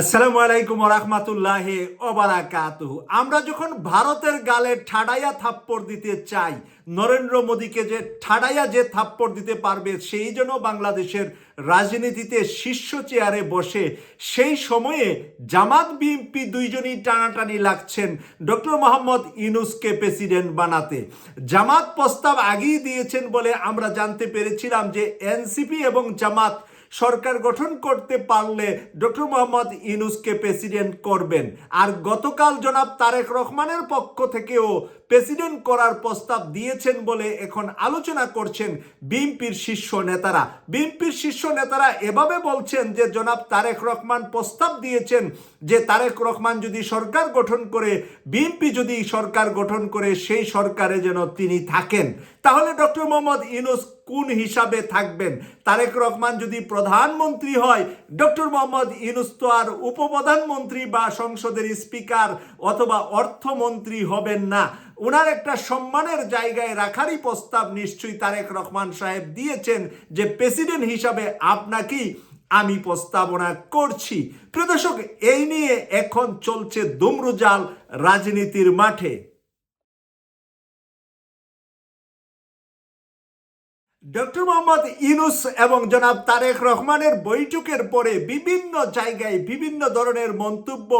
আসসালামু আলাইকুম রহমতুল্লাহ ওবারাকাতু আমরা যখন ভারতের গালে ঠাডাইয়া থাপ্পড় দিতে চাই, নরেন্দ্র মোদীকে যে ঠাডাইয়া যে থাপ্পড় দিতে পারবে, সেই জন্য বাংলাদেশের রাজনীতিতে শীর্ষ চেয়ারে বসে, সেই সময়ে জামাত বিএনপি দুইজনই টানাটানি লাগছেন ডক্টর মোহাম্মদ ইনুসকে প্রেসিডেন্ট বানাতে। জামাত প্রস্তাব আগেই দিয়েছেন বলে আমরা জানতে পেরেছিলাম যে এনসিপি এবং জামাত সরকার গঠন করতে পারলে ডক্টর মোহাম্মদ ইনুসকে প্রেসিডেন্ট করবেন। আর গতকাল জনাব তারেক রহমানের পক্ষ থেকেও প্রেসিডেন্ট করার প্রস্তাব দিয়েছেন বলে এখন আলোচনা করছেন বিএনপির শীর্ষ নেতারা। বিএনপির শীর্ষ নেতারা এভাবে বলছেন যে, জনাব তারেক রহমান প্রস্তাব দিয়েছেন যে, তারেক রহমান যদি সরকার গঠন করে, বিএনপি যদি সরকার গঠন করে, সেই সরকারে যেন তিনি থাকেন। তাহলে ডক্টর মোহাম্মদ ইনুস কোন হিসাবে থাকবেন? তারেক রহমান যদি প্রধানমন্ত্রী হয়, ডক্টর মোহাম্মদ ইনুস তো আর উপপ্রধানমন্ত্রী বা সংসদের স্পিকার অথবা অর্থমন্ত্রী হবেন না। ওনার একটা সম্মানের জায়গায় রাখারই প্রস্তাব নিশ্চয়ই তারেক রহমান সাহেব দিয়েছেন যে প্রেসিডেন্ট হিসাবে আপনাকেই আমি প্রস্তাবনা করছি। প্রদর্শক এই নিয়ে এখন চলছে দুমরুজাল রাজনীতির মাঠে। ডক্টর মোহাম্মদ ইনুস এবং জনাব তারেক রহমানের বৈঠকের পরে বিভিন্ন জায়গায় বিভিন্ন ধরনের মন্তব্য,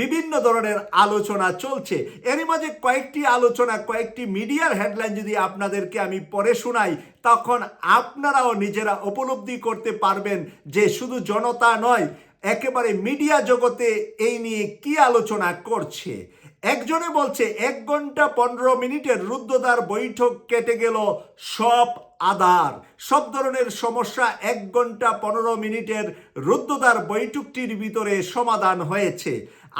বিভিন্ন ধরনের আলোচনা চলছে। এরই মাঝে কয়েকটি আলোচনা, কয়েকটি মিডিয়ার হেডলাইন যদি আপনাদেরকে আমি পরে শোনাই, তখন আপনারাও নিজেরা উপলব্ধি করতে পারবেন যে শুধু জনতা নয়, একেবারে মিডিয়া জগতে এই নিয়ে কি আলোচনা করছে? একজনে বলছে, এক ঘণ্টা পনেরো মিনিটের রুদ্ধদ্বার বৈঠক কেটে গেল, সব আধার। সব ধরনের সমস্যা এক ঘণ্টা পনেরো মিনিটের রুদ্ধদ্বার বৈঠকটির ভিতরে সমাধান হয়েছে।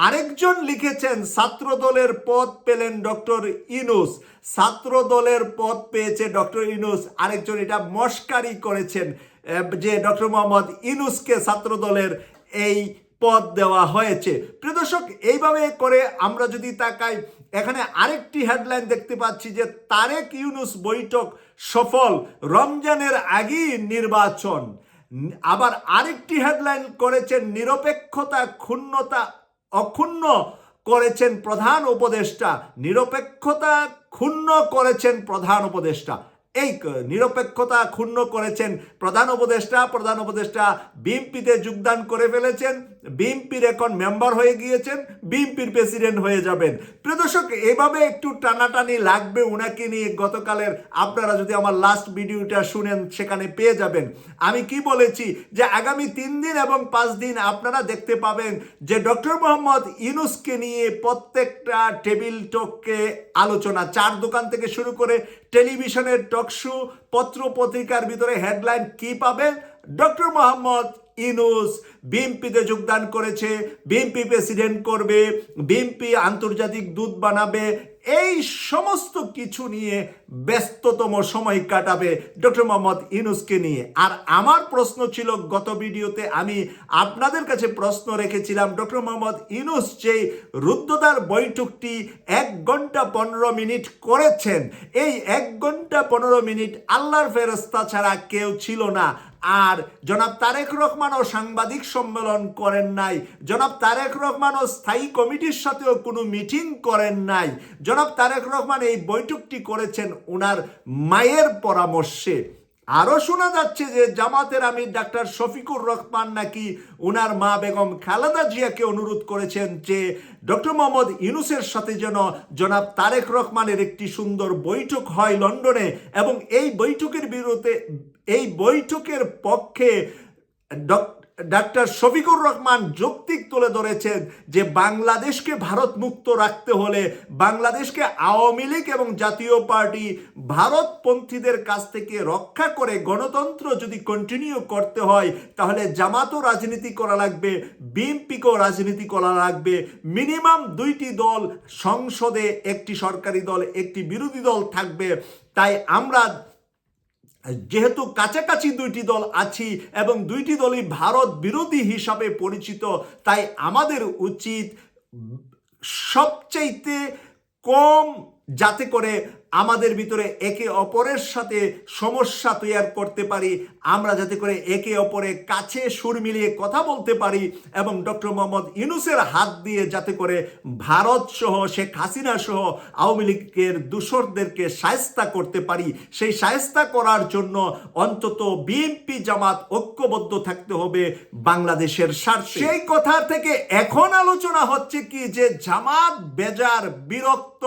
আরেকজন লিখেছেন ছাত্র দলের পদ পেলেন ডক্টর ইনুস ছাত্র দলের পদ পেয়েছে ডক্টর ইনুস আরেকজন এটা মস্কারি করেছেন যে ডক্টর মোহাম্মদ ইনুসকে ছাত্র দলের এই পদ দেওয়া হয়েছে। প্রিয় দর্শক, এইভাবে করে আমরা যদি তাকাই এখানে আরেকটি হেডলাইন দেখতে পাচ্ছি যে তারেক ইউনুস বৈঠক সফল, রমজানের আগেই নির্বাচন। আবার আরেকটি হেডলাইন করেছেন, নিরপেক্ষতা, ক্ষুণ্ণতা, অক্ষুণ্ণ করেছেন প্রধান উপদেষ্টা। নিরপেক্ষতা, ক্ষুণ্ণ করেছেন প্রধান উপদেষ্টা। এই নিরপেক্ষতা ক্ষুণ্ণ করেছেন প্রধান উপদেষ্টা প্রধান উপদেষ্টা বিএনপিতে যোগদান করে ফেলেছেন, বিএনপির এখন মেম্বার হয়ে গিয়েছেন, বিএনপির প্রেসিডেন্ট হয়ে যাবেন। প্রিয় দর্শক, এভাবে একটু টানাটানি লাগবে ওনাকে নিয়ে গতকালের, আপনারা যদি আমার লাস্ট ভিডিওটা শুনেন, সেখানে পেয়ে যাবেন। আমি কি বলেছি যে আগামী তিন দিন এবং পাঁচ দিন আপনারা দেখতে পাবেন যে ডক্টর মোহাম্মদ ইনুসকে নিয়ে প্রত্যেকটা টেবিল টককে আলোচনা, চার দোকান থেকে শুরু করে টেলিভিশনের টকশো পত্র পত্রিকার ভিতরে হেডলাইন কি পাবেন ডক্টর মোহাম্মদ ইনুস বিএনপিতে যোগদান করেছে, বিএনপি প্রেসিডেন্ট করবে, বিএনপি আন্তর্জাতিক দূত বানাবে এই সমস্ত কিছু নিয়ে ব্যস্ততম সময় কাটাবে ডক্টর মোহাম্মদ ইনুসকে নিয়ে। আর আমার প্রশ্ন ছিল, গত ভিডিওতে আমি আপনাদের কাছে প্রশ্ন রেখেছিলাম, ডক্টর মোহাম্মদ ইনুস যে রুদ্ধদ্বার বৈঠকটি এক ঘণ্টা পনেরো মিনিট করেছেন, এই এক ঘণ্টা পনেরো মিনিট আল্লাহর ফেরস্তা ছাড়া কেউ ছিল না। আর জনাব তারেক রহমানও সাংবাদিক সম্মেলন করেন নাই। জনাব তারেক রহমানও স্থায়ী কমিটির সাথেও কোনো মিটিং করেন নাই। জনাব তারেক রহমান এই বৈঠকটি করেছেন ওনার মায়ের পরামর্শে। আরও শোনা যাচ্ছে যে জামাতের আমির ডাক্তার শফিকুর রহমান নাকি উনার মা বেগম খালেদা জিয়াকে অনুরোধ করেছেন যে ডক্টর মোহাম্মদ ইউনুসের সাথে যেন জনাব তারেক রহমানের একটি সুন্দর বৈঠক হয় লন্ডনে এবং এই বৈঠকের বিরুদ্ধে এই বৈঠকের পক্ষে ডক- ডাক্তার শফিকুর রহমান যৌক্তিক তুলে ধরেছেন যে বাংলাদেশকে ভারত মুক্ত রাখতে হলে বাংলাদেশকে আওয়ামী লীগ এবং জাতীয় পার্টি ভারতপন্থীদের কাছ থেকে রক্ষা করে গণতন্ত্র যদি কন্টিনিউ করতে হয়, তাহলে জামাতও রাজনীতি করা লাগবে, বিএনপিকেও রাজনীতি করা লাগবে। মিনিমাম দুইটি দল সংসদে একটি সরকারি দল, একটি বিরোধী দল থাকবে। তাই আমরা যেহেতু কাছাকাছি দুইটি দল আছি এবং দুইটি দলই ভারত বিরোধী হিসাবে পরিচিত, তাই আমাদের উচিত সবচাইতে কম যাতে করে আমাদের ভিতরে একে অপরের সাথে সমস্যা তৈরি করতে পারি। আমরা যাতে করে একে অপরের কাছে সুর মিলিয়ে কথা বলতে পারি এবং ডক্টর মোহাম্মদ ইউনুসের হাত দিয়ে যাতে করে ভারত সহ শেখ হাসিনা সহ আওয়ামী লীগের দূষরদেরকে সায়স্তা করতে পারি। সেই সায়স্তা করার জন্য অন্তত বিএনপি জামাত ঐক্যবদ্ধ থাকতে হবে বাংলাদেশের স্বার্থে। সেই কথা থেকে এখন আলোচনা হচ্ছে কি যে জামাত বেজার বিরক্ত।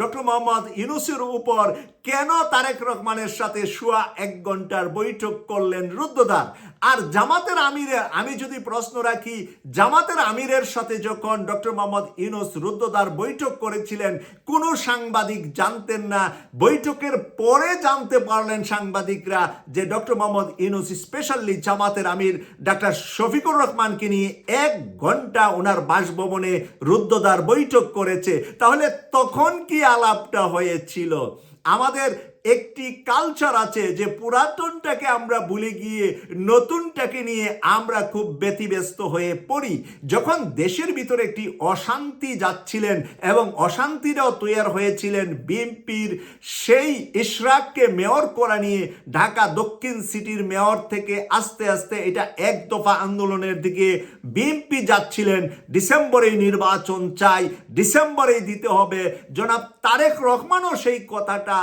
ডক্টর মোহাম্মদ ইউনুসের উপর কেন তারেক রহমানের সাথে শুয়া এক ঘণ্টার বৈঠক করলেন রুদ্রদার? আর জামাতের আমিরে, আমি যদি প্রশ্ন রাখি, জামাতের আমিরের সাথে যখন ডক্টর মোহাম্মদ ইউনুস রুদ্রদার বৈঠক করেছিলেন, কোনো সাংবাদিক জানতেন না। বৈঠকের পরে জানতে পারলেন সাংবাদিকরা যে ডক্টর মোহাম্মদ ইউনুস, স্পেশালি জামাতের আমির ডাক্তার শফিকুর রহমানকে নিয়ে এক ঘণ্টা ওনার বাসভবনে রুদ্রদার বৈঠক করেছে। তাহলে তখন কি আলাপটা হয়েছিল? আমাদের একটি কালচার আছে যে পুরাতনটাকে আমরা ভুলে গিয়ে নতুনটাকে নিয়ে আমরা খুব ব্যতিব্যস্ত হয়ে পড়ি। যখন দেশের ভিতরে একটি অশান্তি যাচ্ছিলেন এবং অশান্তিটাও তৈরি হয়েছিলেন বিএনপির সেই ইশরাককে মেয়র করা নিয়ে ঢাকা দক্ষিণ সিটির মেয়র থেকে আস্তে আস্তে এটা এক দফা আন্দোলনের দিকে বিএনপি যাচ্ছিলেন। ডিসেম্বরেই নির্বাচন চাই, ডিসেম্বরেই দিতে হবে। জনাব তারেক রহমানও সেই কথাটা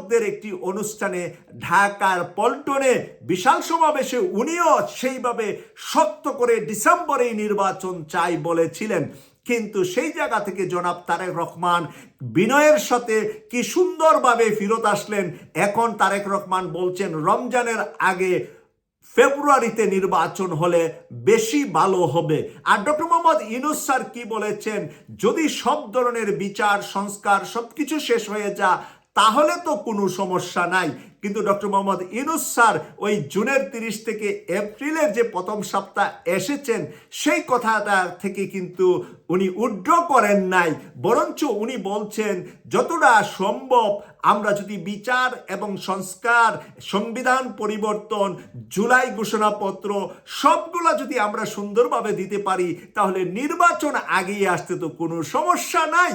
যুবকদের একটি অনুষ্ঠানে ঢাকার পল্টনে বিশাল সমাবেশে উনিও সেইভাবে শক্ত করে ডিসেম্বরেই নির্বাচন চাই বলেছিলেন। কিন্তু সেই জায়গা থেকে জনাব তারেক রহমান বিনয়ের সাথে কি সুন্দরভাবে ফেরত আসলেন, এখন তারেক রহমান বলছেন, রমজানের আগে ফেব্রুয়ারিতে নির্বাচন হলে বেশি ভালো হবে। আর ডক্টর মোহাম্মদ ইনুস স্যার কি বলেছেন, যদি সব ধরনের বিচার, সংস্কার সবকিছু শেষ হয়ে যা তাহলে তো কোনো সমস্যা নাই। কিন্তু ডক্টর মোহাম্মদ ইনুস স্যার ওই জুনের তিরিশ থেকে এপ্রিলের যে প্রথম সপ্তাহ এসেছেন, সেই কথাটা থেকে কিন্তু উনি উড্র করেন নাই। বরঞ্চ উনি বলছেন, যতটা সম্ভব আমরা যদি বিচার এবং সংস্কার, সংবিধান পরিবর্তন, জুলাই ঘোষণাপত্র সবগুলা যদি আমরা সুন্দরভাবে দিতে পারি, তাহলে নির্বাচন আগিয়ে আসতে তো কোনো সমস্যা নাই।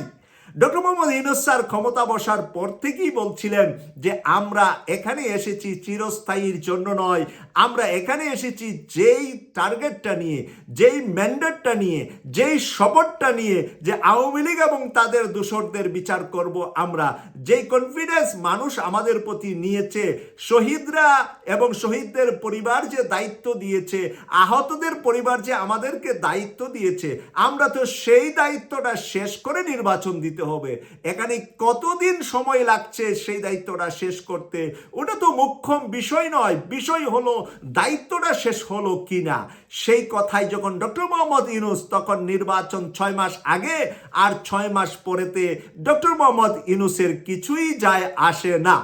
ডক্টর মোহাম্মদ ইউনুস স্যার ক্ষমতা বসার পর থেকেই বলছিলেন যে আমরা এখানে এসেছি চিরস্থায়ীর জন্য নয়। আমরা এখানে এসেছি যেই টার্গেটটা নিয়ে, যেই ম্যান্ডেটটা নিয়ে, যেই শপথটা নিয়ে যে আওয়ামী লীগ এবং তাদের দূষরদের বিচার করব আমরা। যেই কনফিডেন্স মানুষ আমাদের প্রতি নিয়েছে, শহীদরা এবং শহীদদের পরিবার যে দায়িত্ব দিয়েছে, আহতদের পরিবার যে আমাদেরকে দায়িত্ব দিয়েছে, আমরা তো সেই দায়িত্বটা শেষ করে নির্বাচন দিতে হবে। এখানে কতদিন সময় লাগছে সেই দায়িত্বটা শেষ করতে? ওটা তো মুখ্যম বিষয় নয়। বিষয় হলো, দায়িত্বটা শেষ হলো কিনা? সেই কথাই যখন ডক্টর মোহাম্মদ ইউনুস তখন নির্বাচন ছয় মাস আগে আর ছয় মাস পরেতে ডক্টর মোহাম্মদ ইউনুসের কিছুই যায় আসে না।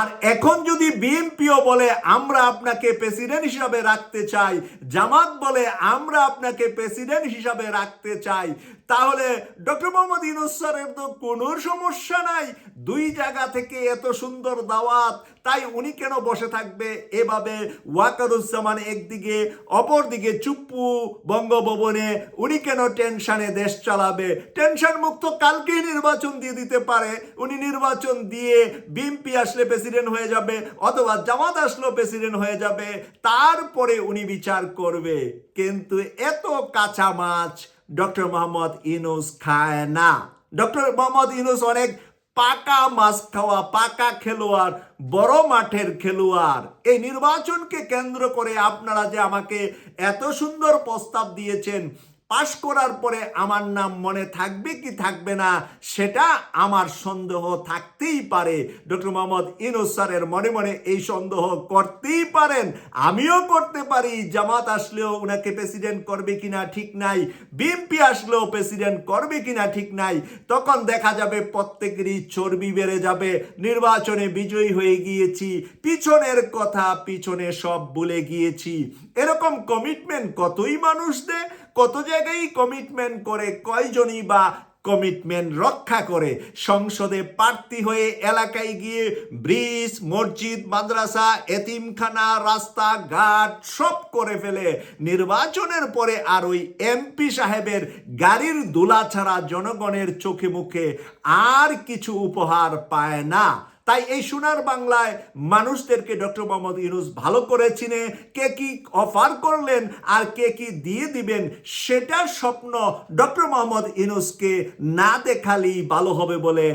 আর এখন যদি বিএনপিও বলে, আমরা আপনাকে প্রেসিডেন্ট হিসাবে রাখতে চাই। জামাত বলে, আমরা আপনাকে প্রেসিডেন্ট হিসাবে রাখতে চাই। তাহলে ডক্টর মোহাম্মদ ইউনুস স্যারের তো কোনো সমস্যা নাই। দুই জায়গা থেকে এত সুন্দর দাওয়াত, তাই উনি কেন বসে থাকবে? এভাবে ওয়াকারুজ্জামান একদিকে, অপরদিকে চুপ্পু বঙ্গভবনে, উনি কেন টেনশনে দেশ চালাবে? টেনশন মুক্ত কালকেই নির্বাচন দিয়ে দিতে পারে। উনি নির্বাচন দিয়ে বিএনপি আসলে প্রেসিডেন্ট হয়ে যাবে, অথবা জামাত আসলেও প্রেসিডেন্ট হয়ে যাবে। তারপরে উনি বিচার করবে। কিন্তু এত কাঁচা মাছ ডক্টর মোহাম্মদ ইনুস খায় না ডক্টর মোহাম্মদ ইনুস অনেক পাকা মাছ খাওয়া, পাকা খেলোয়াড়, বড় মাঠের খেলোয়াড়। এই নির্বাচনকে কেন্দ্র করে আপনারা যে আমাকে এত সুন্দর প্রস্তাব দিয়েছেন পাশ করার পরে আমার নাম মনে থাকবে কি থাকবে না, সেটা আমার সন্দেহ থাকতেই পারে। ডক্টর মোহাম্মদ ইনুস স্যারের মনে মনে এই সন্দেহ করতেই পারেন। আমিও করতে পারি। জামাত আসলেও উনাকে প্রেসিডেন্ট করবে কিনা ঠিক নাই। বিএনপি আসলেও প্রেসিডেন্ট করবে কিনা ঠিক নাই। তখন দেখা যাবে প্রত্যেকেরই চর্বি বেড়ে যাবে। নির্বাচনে বিজয়ী হয়ে গিয়েছি। পিছনের কথা পিছনে সব ভুলে গিয়েছি। এরকম কমিটমেন্ট কতই মানুষ দেয়? কত জায়গায় কমিটমেন্ট করে, কয়জনই বা কমিটমেন্ট রক্ষা করে? সংসদে প্রার্থী হয়ে এলাকায় গিয়ে ব্রিজ, মসজিদ, মাদ্রাসা, এতিমখানা রাস্তা ঘাট সব করে ফেলে। নির্বাচনের পরে আর ওই এমপি সাহেবের গাড়ির দোলা ছাড়া জনগণের চোখে মুখে আর কিছু উপহার পায় না। তাই এই সোনার বাংলায় মানুষদেরকে ডক্টর মোহাম্মদ ইউনুস ভালো করে চিনে, কে কি অফার করলেন আর কে কি দিয়ে দিবেন, সেটার স্বপ্ন ডক্টর মোহাম্মদ ইউনুসকে না দেখালেই ভালো হবে বলে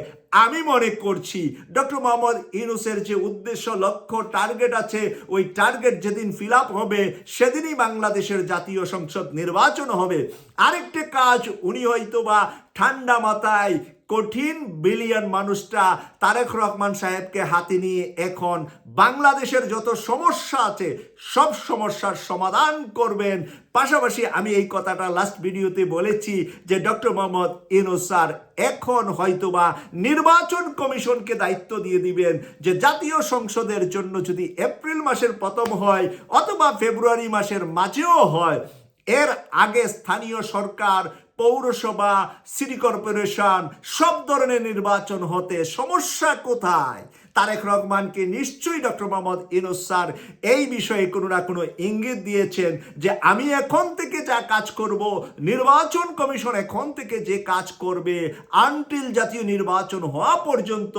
আমি মনে করছি। ডক্টর মোহাম্মদ ইউনুসের যে উদ্দেশ্য, লক্ষ্য টার্গেট আছে, ওই টার্গেট যেদিন ফিল আপ হবে, সেদিনই বাংলাদেশের জাতীয় সংসদ নির্বাচন হবে। আরেকটা কাজ, উনি হয়তো বা ঠান্ডা মাথায় কঠিন বিলিয়ন মানুষটা তারেক রহমান সাহেবকে হাতে নিয়ে এখন বাংলাদেশের যত সমস্যা আছে, সব সমস্যার সমাধান করবেন। পাশাপাশি আমি এই কথাটা লাস্ট ভিডিওতে বলেছি যে ডক্টর মোহাম্মদ ইউনুস স্যার এখন হয়তোবা নির্বাচন কমিশনকে দায়িত্ব দিয়ে দিবেন যে জাতীয় সংসদের জন্য যদি এপ্রিল মাসের প্রথম হয় অথবা ফেব্রুয়ারি মাসের মাঝেও হয়, এর আগে স্থানীয় সরকার পৌরসভা সিটি কর্পোরেশন সব ধরনের নির্বাচন হতে সমস্যা কোথায়? তারেক রহমানকে নিশ্চয়ই ডক্টর মোহাম্মদ ইনুস স্যার এই বিষয়ে কোনো না কোনো ইঙ্গিত দিয়েছেন যে আমি এখন থেকে যা কাজ করব, নির্বাচন কমিশন এখন থেকে যে কাজ করবে আনটিল জাতীয় নির্বাচন হওয়া পর্যন্ত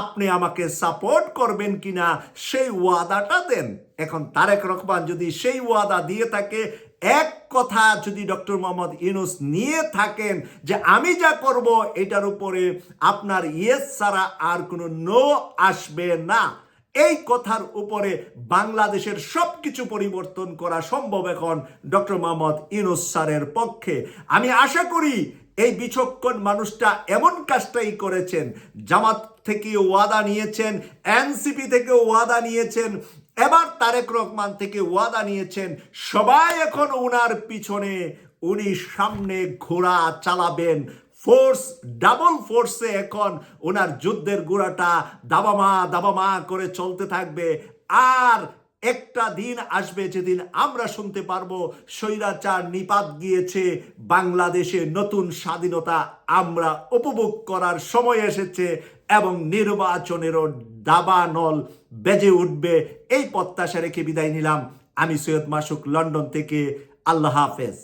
আপনি আমাকে সাপোর্ট করবেন কিনা সেই ওয়াদাটা দেন। এখন তারেক রহমান যদি সেই ওয়াদা দিয়ে থাকে এক কথা যদি ডক্টর মোহাম্মদ ইউনুস নিয়ে থাকেন যে আমি যা করব, এটার উপরে আপনার ইয়েস ছাড়া আর কোনো নো আসবে না। এই কথার উপরে বাংলাদেশের সব কিছু পরিবর্তন করা সম্ভব এখন ডক্টর মোহাম্মদ ইউনুস স্যারের পক্ষে। আমি আশা করি এই বিচক্ষণ মানুষটা এমন কাজটাই করেছেন। জামাত থেকে ওয়াদা নিয়েছেন, এনসিপি থেকে ওয়াদা নিয়েছেন এবার তারেক রহমান থেকে ওয়াদা নিয়েছেন, সবাই এখন ওনার পিছনে, উনি সামনে ঘোড়া চালাবেন। ফোর্স ডাবল ফোর্সে এখন ওনার যুদ্ধের গোড়াটা দাবামা দাবামা করে চলতে থাকবে। আর একটা দিন আসবে যেদিন আমরা শুনতে পারব, স্বৈরাচার নিপাত গিয়েছে, বাংলাদেশে নতুন স্বাধীনতা আমরা উপভোগ করার সময় এসেছে এবং নির্বাচনেরও দাবানল বেজে উঠবে। এই প্রত্যাশা রেখে বিদায় নিলাম। আমি সৈয়দ মাসুক, লন্ডন থেকে। আল্লাহ হাফেজ।